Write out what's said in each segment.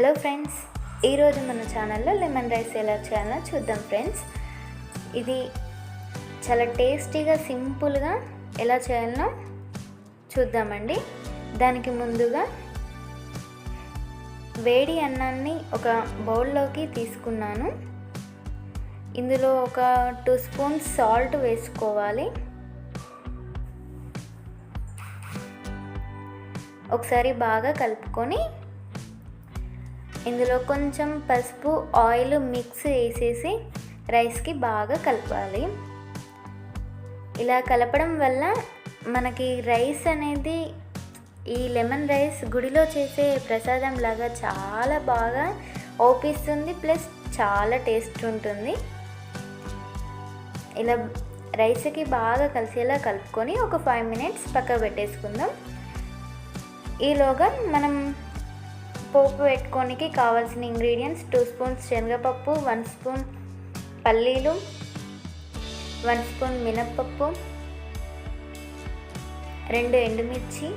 Hello friends ఈరోజు మన ఛానల్లో లెమన్ రైస్ ఎలా చేయాలో చూద్దాం ఫ్రెండ్స్. ఇది చాలా టేస్టీగా సింపుల్గా ఎలా చేయాలనో చూద్దామండి. దానికి ముందుగా వేడి అన్నాన్ని ఒక బౌల్లోకి తీసుకున్నాను. ఇందులో ఒక టూ స్పూన్స్ సాల్ట్ వేసుకోవాలి. ఒకసారి బాగా కలుపుకొని ఇందులో కొంచెం పసుపు ఆయిల్ మిక్స్ వేసేసి రైస్కి బాగా కలపాలి. ఇలా కలపడం వల్ల మనకి రైస్ అనేది ఈ లెమన్ రైస్ గుడిలో చేసే ప్రసాదం లాగా చాలా బాగా ఓపిస్తుంది ప్లస్ చాలా టేస్ట్ ఉంటుంది. ఇలా రైస్కి బాగా కలిసేలా కలుపుకొని ఒక ఫైవ్ మినిట్స్ పక్క పెట్టేసుకుందాం. ఈలోగా మనం పోపు పెట్టుకోనికి కావాల్సిన ఇంగ్రీడియంట్స్ టూ స్పూన్స్ శనగపప్పు వన్ స్పూన్ పల్లీలు వన్ స్పూన్ మినప్పప్పు రెండు ఎండుమిర్చి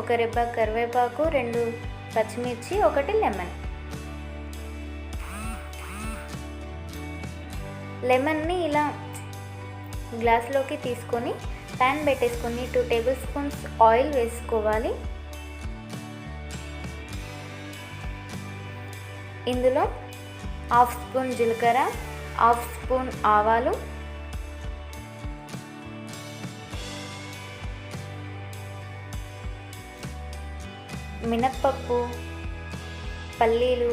ఒక రెబ్బ కరివేపాకు రెండు పచ్చిమిర్చి ఒకటి లెమన్. లెమన్ని ఇలా గ్లాస్లోకి తీసుకొని ప్యాన్ పెట్టేసుకొని టూ టేబుల్ స్పూన్స్ ఆయిల్ వేసుకోవాలి. ఇందులో హాఫ్ స్పూన్ జీలకర్ర హాఫ్ స్పూన్ ఆవాలు మినప్పప్పు పల్లీలు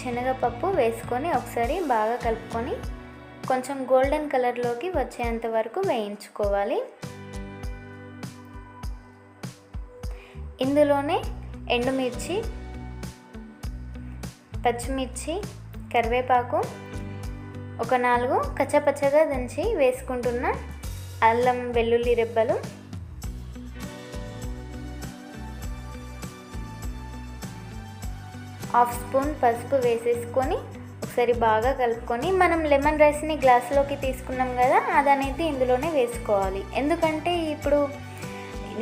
శనగపప్పు వేసుకొని ఒకసారి బాగా కలుపుకొని కొంచెం గోల్డెన్ కలర్లోకి వచ్చేంత వరకు వేయించుకోవాలి. ఇందులోనే ఎండుమిర్చి పచ్చిమిర్చి కరివేపాకు ఒక నాలుగు కచ్చపచ్చగా దంచి వేసుకుంటున్న అల్లం వెల్లుల్లి రెబ్బలు. హాఫ్ స్పూన్ పసుపు వేసేసుకొని ఒకసారి బాగా కలుపుకొని మనం లెమన్ రైస్ని గ్లాస్లోకి తీసుకున్నాం కదా అదనేది ఇందులోనే వేసుకోవాలి. ఎందుకంటే ఇప్పుడు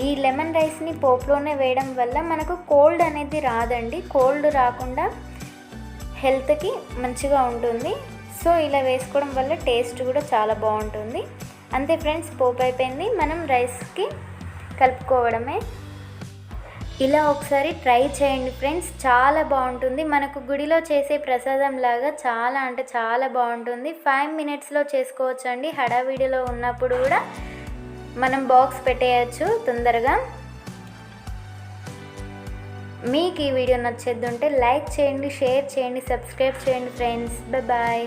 ఈ లెమన్ రైస్ని పోపులోనే వేయడం వల్ల మనకు కోల్డ్ అనేది రాదండి. కోల్డ్ రాకుండా హెల్త్కి మంచిగా ఉంటుంది. సో ఇలా వేసుకోవడం వల్ల టేస్ట్ కూడా చాలా బాగుంటుంది. అంతే ఫ్రెండ్స్ పోపు అయిపోయింది. మనం రైస్కి కలుపుకోవడమే. ఇలా ఒకసారి ట్రై చేయండి ఫ్రెండ్స్. చాలా బాగుంటుంది. మనకు గుడిలో చేసే ప్రసాదం లాగా చాలా అంటే చాలా బాగుంటుంది. ఫైవ్ మినిట్స్లో చేసుకోవచ్చు అండి హడావిడిలో ఉన్నప్పుడు కూడా మనం బాక్స్ పెట్టేయచ్చు తొందరగా. మీకు ఈ వీడియో నచ్చేది ఉంటే లైక్ చేయండి షేర్ చేయండి సబ్స్క్రైబ్ చేయండి ఫ్రెండ్స్ బాయ్